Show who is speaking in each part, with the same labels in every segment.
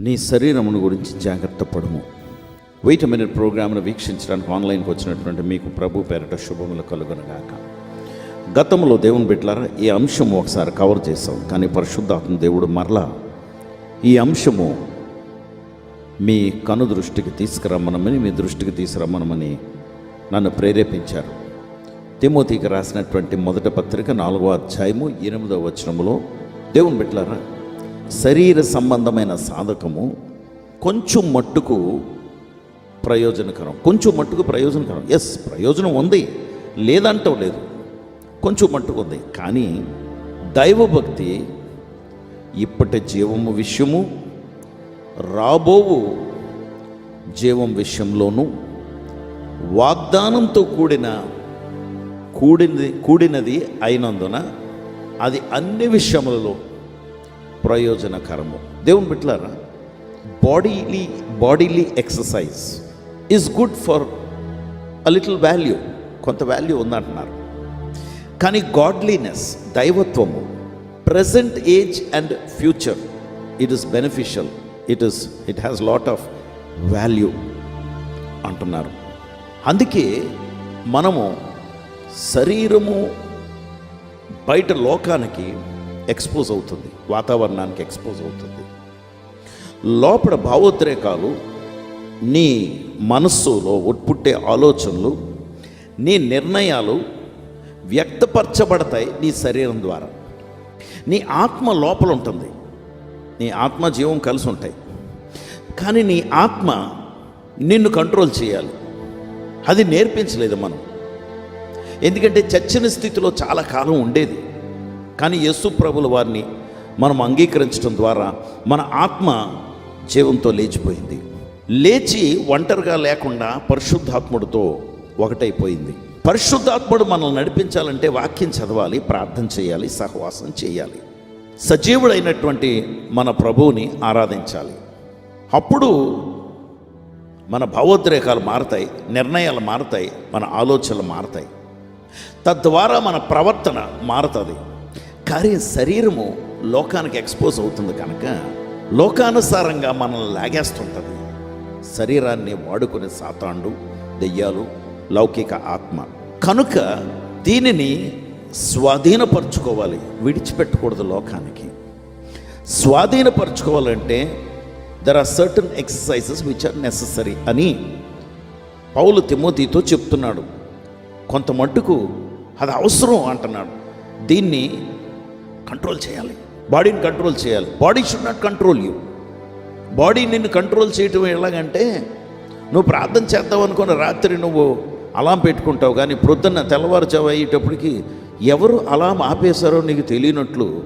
Speaker 1: నీ శరీరమును గురించి జాగ్రత్త పడము. వెయిట్ మినిట్ ప్రోగ్రామ్ను వీక్షించడానికి ఆన్లైన్కి వచ్చినటువంటి మీకు ప్రభు పేరట శుభములు కలుగునగాక. గతంలో దేవుని బిడ్డలారా ఈ అంశము ఒకసారి కవర్ చేసాం కానీ పరిశుద్ధాత్మ దేవుడు మరలా ఈ అంశము మీ కను దృష్టికి తీసుకురమ్మనమని మీ దృష్టికి తీసుకురమ్మనమని నన్ను ప్రేరేపించారు. తిమోతికి రాసినటువంటి మొదటి పత్రిక నాలుగో అధ్యాయము ఎనిమిదవ వచనములో దేవుని బిడ్డలారా శరీర సంబంధమైన సాధకము కొంచెం మట్టుకు ప్రయోజనకరం. కొంచెం మట్టుకు ప్రయోజనకరం. ఎస్ ప్రయోజనం ఉంది. లేదంటూ లేదు. కొంచెం మట్టుకు ఉంది. కానీ దైవభక్తి ఇప్పటి జీవము విషయము రాబోవు జీవం విషయంలోనూ వాగ్దానంతో కూడిన కూడినది కూడినది అయినందున అది అన్ని విషయములలో ప్రయోజనకరము. దేవుని బిట్లారా bodily bodily exercise is good for a little value కొంత వాల్యూ ఉందంటున్నారు. కానీ godliness దైవత్వము present age and future it is beneficial it is it has lot of value అంటున్నారు. అందుకే మనము శరీరము బయట లోకానికి ఎక్స్పోజ్ అవుతుంది. వాతావరణానికి ఎక్స్పోజ్ అవుతుంది. లోపల భావోద్రేకాలు నీ మనస్సులో ఉట్పుట్టే ఆలోచనలు నీ నిర్ణయాలు వ్యక్తపరచబడతాయి నీ శరీరం ద్వారా. నీ ఆత్మ లోపల ఉంటుంది. నీ ఆత్మ జీవం కలిసి ఉంటాయి. కానీ నీ ఆత్మ నిన్ను కంట్రోల్ చేయాలి. అది నేర్పించలేదు మనం. ఎందుకంటే చచ్చిన స్థితిలో చాలా కాలం ఉండేది. కానీ యేసు ప్రభుల వారిని మనం అంగీకరించడం ద్వారా మన ఆత్మ జీవంతో లేచిపోయింది. లేచి ఒంటరిగా లేకుండా పరిశుద్ధాత్ముడితో ఒకటైపోయింది. పరిశుద్ధాత్ముడు మనల్ని నడిపించాలంటే వాక్యం చదవాలి ప్రార్థన చేయాలి సహవాసం చేయాలి. సజీవుడైనటువంటి మన ప్రభువుని ఆరాధించాలి. అప్పుడు మన భావోద్రేకాలు మారతాయి నిర్ణయాలు మారతాయి మన ఆలోచనలు మారతాయి. తద్వారా మన ప్రవర్తన మారుతుంది. కానీ శరీరము లోకానికి ఎక్స్పోజ్ అవుతుంది కనుక లోకానుసారంగా మనల్ని లాగేస్తుంటుంది. శరీరాన్ని వాడుకునే సాతాండు దెయ్యాలు లౌకిక ఆత్మ. కనుక దీనిని స్వాధీనపరచుకోవాలి విడిచిపెట్టకూడదు లోకానికి. స్వాధీనపరచుకోవాలంటే there are certain exercises which are necessary అని పౌలు తిమోతితో చెప్తున్నాడు. కొంత మట్టుకు అది అవసరం అంటున్నాడు. దీన్ని కంట్రోల్ చేయాలి. బాడీని కంట్రోల్ చేయాలి. Body should not control you body నిన్ను కంట్రోల్ చేయటం ఎలాగంటే నువ్వు ప్రార్థన చేద్దాం అనుకున్న రాత్రి నువ్వు అలాం పెట్టుకుంటావు కానీ ప్రొద్దున్న తెల్లవారుజావు అయ్యేటప్పటికి ఎవరు అలాం ఆపేశారో నీకు తెలియనట్లు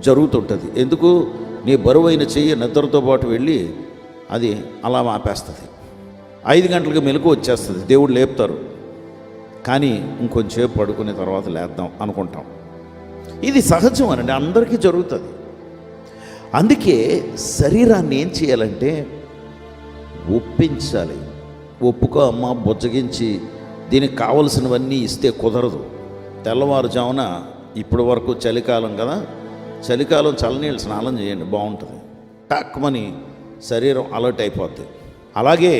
Speaker 1: జరుగుతుంటుంది. ఎందుకు? నీ బరువైన చెయ్యి నిద్రతో పాటు వెళ్ళి అది అలాం ఆపేస్తుంది. ఐదు గంటలకు మెలకు వచ్చేస్తుంది. దేవుడు లేపుతారు. కానీ ఇంకొంచెంసేపు పడుకునే తర్వాత లేద్దాం అనుకుంటాం. ఇది సహజం అనండి అందరికీ జరుగుతుంది. అందుకే శరీరాన్ని ఏం చేయాలంటే ఒప్పించాలి. ఒప్పుకో అమ్మ బుజ్జగించి దీనికి కావలసినవన్నీ ఇస్తే కుదరదు. తెల్లవారుజామున ఇప్పటి వరకు చలికాలం కదా చలికాలం చల్లనీళ్ళు స్నానం చేయండి బాగుంటుంది. టక్మని శరీరం అలర్ట్ అయిపోద్ది. అలాగే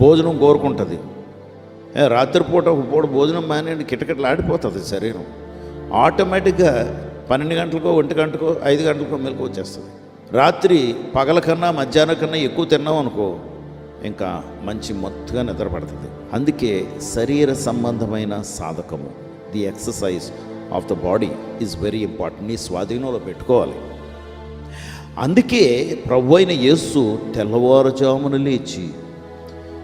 Speaker 1: భోజనం కోరుకుంటుంది. రాత్రిపూట ఒక పూట భోజనం మానేయండి కిటకిటలు ఆడిపోతుంది శరీరం. ఆటోమేటిక్గా పన్నెండు గంటలకో ఒంటి గంటకో ఐదు గంటలకో మెలకు వచ్చేస్తుంది. రాత్రి పగల కన్నా మధ్యాహ్నం కన్నా ఎక్కువ తిన్నాం అనుకో ఇంకా మంచి మొత్తుగా నిద్రపడుతుంది అందుకే శరీర సంబంధమైన సాధకము the exercise of the body is very important. నీ స్వాధీనంలో పెట్టుకోవాలి. అందుకే ప్రభు అయిన యేస్సు తెల్లవారుజామున లేచి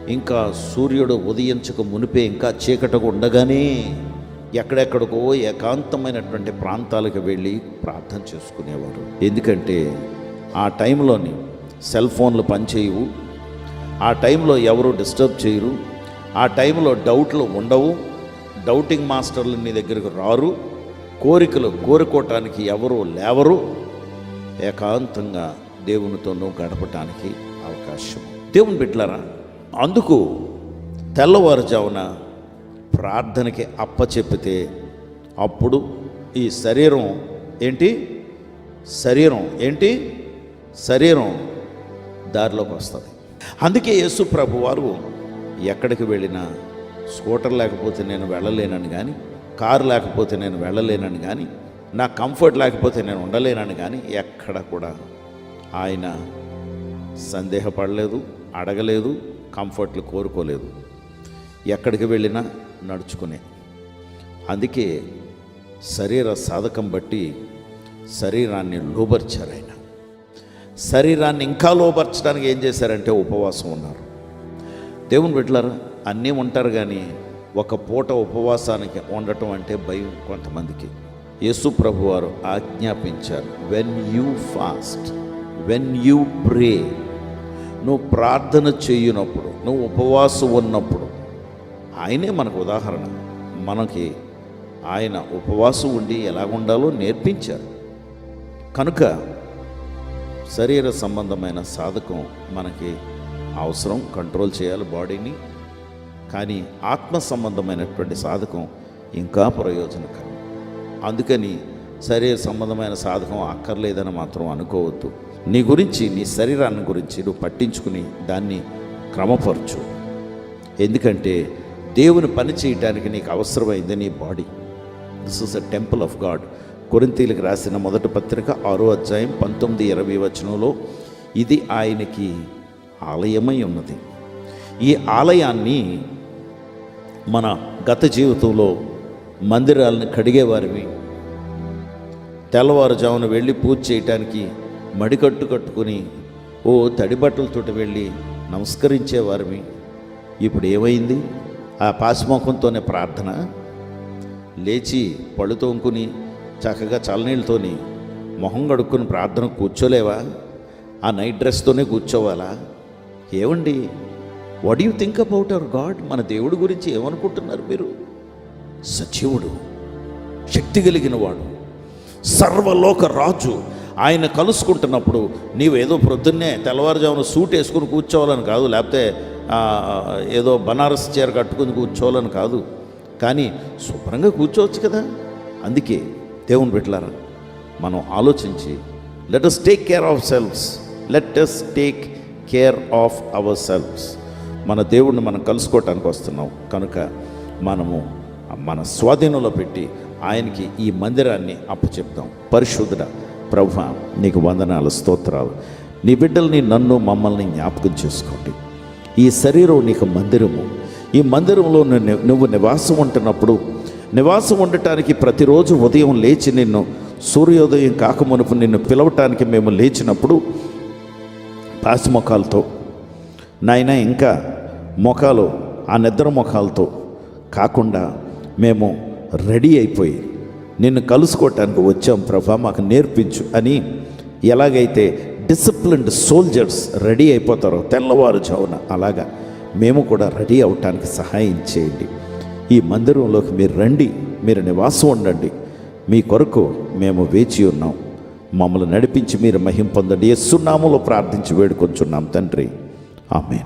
Speaker 1: ఇంకా సూర్యుడు ఉదయించక మునిపే ఇంకా చీకటకు ఉండగానే ఎక్కడెక్కడికో ఏకాంతమైనటువంటి ప్రాంతాలకు వెళ్ళి ప్రార్థన చేసుకునేవారు. ఎందుకంటే ఆ టైంలోని సెల్ ఫోన్లు పనిచేయవు. ఆ టైంలో ఎవరు డిస్టర్బ్ చేయరు. ఆ టైంలో డౌట్లు ఉండవు. డౌటింగ్ మాస్టర్లు నీ దగ్గరకు రారు. కోరికలు కోరుకోవటానికి ఎవరు లేవరు. ఏకాంతంగా దేవునితోనూ గడపటానికి అవకాశం. దేవుని బిడ్డలారా అందుకు తెల్లవారుజామున ప్రార్థనకి అప్పచెప్పితే అప్పుడు ఈ శరీరం ఏంటి? శరీరం ఏంటి? శరీరం దారిలోకి వస్తుంది. అందుకే యేసు ప్రభు వారు ఎక్కడికి వెళ్ళినా స్కూటర్ లేకపోతే నేను వెళ్ళలేనని కానీ కారు లేకపోతే నేను వెళ్ళలేనని కానీ నా కంఫర్ట్ లేకపోతే నేను ఉండలేనని కానీ ఎక్కడ కూడా ఆయన సందేహపడలేదు అడగలేదు కంఫర్ట్లు కోరుకోలేదు. ఎక్కడికి వెళ్ళినా నడుచుకునే. అందుకే శరీర సాధకం బట్టి శరీరాన్ని లోబర్చారు ఆయన. శరీరాన్ని ఇంకా లోపరచడానికి ఏం చేశారంటే ఉపవాసం ఉన్నారు. దేవుని బిడ్డలారా అన్నీ ఉంటారు కానీ ఒక పూట ఉపవాసానికి ఉండటం అంటే భయం కొంతమందికి. యేసు ప్రభు వారు ఆజ్ఞాపించారు when you fast when you pray నువ్వు ప్రార్థన చేయునప్పుడు నువ్వు ఉపవాసం ఉన్నప్పుడు ఆయనే మనకు ఉదాహరణ. మనకి ఆయన ఉపవాసం ఉండి ఎలా ఉండాలో నేర్పించారు. కనుక శరీర సంబంధమైన సాధకం మనకి అవసరం కంట్రోల్ చేయాలి బాడీని. కానీ ఆత్మ సంబంధమైనటువంటి సాధకం ఇంకా ప్రయోజనకరం. అందుకని శరీర సంబంధమైన సాధకం అక్కర్లేదని మాత్రం అనుకోవద్దు. నీ గురించి నీ శరీరాన్ని గురించి నువ్వు పట్టించుకుని దాన్ని క్రమపరచు. ఎందుకంటే దేవుని పని చేయటానికి నీకు అవసరమైంది నీ body. This is a temple of God కొరింతీలకు రాసిన మొదటి పత్రిక ఆరో అధ్యాయం పంతొమ్మిది ఇరవై వచనంలో ఇది ఆయనకి ఆలయమై ఉన్నది. ఈ ఆలయాన్ని మన గత జీవితంలో మందిరాలను కడిగేవారివి. తెల్లవారుజామున వెళ్ళి పూజ చేయటానికి మడికట్టు కట్టుకుని ఓ తడి బట్టలతోటి వెళ్ళి నమస్కరించేవారివి. ఇప్పుడు ఏమైంది? ఆ పాశముఖంతోనే ప్రార్థన. లేచి పళ్ళు తోముకుని చక్కగా చల్లనీళ్ళతోని మొహం కడుక్కుని ప్రార్థన కూర్చోలేవా? ఆ నైట్ డ్రెస్తోనే కూర్చోవాలా? ఏమండి what you think about our God మన దేవుడి గురించి ఏమనుకుంటున్నారు మీరు? సచివుడు శక్తి కలిగిన వాడు సర్వలోక రాజు. ఆయన కలుసుకుంటున్నప్పుడు నీవు ఏదో ప్రొద్దున్నే తెల్లవారుజామున సూట్ వేసుకుని కూర్చోవాలని కాదు లేకపోతే ఏదో బనారస్ చీర కట్టుకుని కూర్చోవాలని కాదు. కానీ శుభ్రంగా కూర్చోవచ్చు కదా. అందుకే దేవుని పెట్టలారా మనం ఆలోచించి let us take care of selves let us take care of ourselves మన దేవుణ్ణి మనం కలుసుకోవటానికి వస్తున్నాం. కనుక మనము మన స్వాధీనంలో పెట్టి ఆయనకి ఈ మందిరాన్ని అప్పచెప్తాం. పరిశుద్ధుడ ప్రభు నీకు వందనాలు స్తోత్రాలు. నీ బిడ్డల్ని నన్ను మమ్మల్ని జ్ఞాపకం చేసుకోండి. ఈ శరీరం నీకు మందిరము. ఈ మందిరంలో నువ్వు నువ్వు నివాసం ఉంటున్నప్పుడు నివాసం ఉండటానికి ప్రతిరోజు ఉదయం లేచి నిన్ను సూర్యోదయం కాకమునుపు నిన్ను పిలవటానికి మేము లేచినప్పుడు పాసిమొఖాలతో నాయన ఇంకా మొఖాలు ఆ నిద్ర ముఖాలతో కాకుండా మేము రెడీ అయిపోయి నిన్ను కలుసుకోవటానికి వచ్చాం ప్రభా మాకు నేర్పించు అని ఎలాగైతే డిసిప్లిన్డ్ సోల్జర్స్ రెడీ అయిపోతారో. తెల్లవారుజామున. అలాగా మేము కూడా రెడీ అవటానికి సహాయం చేయండి. ఈ మందిరంలోకి మీరు రండి. మీరు నివాసం ఉండండి. మీ కొరకు మేము వేచి ఉన్నాం. మమ్మల్ని నడిపించి మీరు మహిం పొందండి. ఎస్సున్నాములో ప్రార్థించి వేడుకొంచున్నాం తండ్రి. ఆమె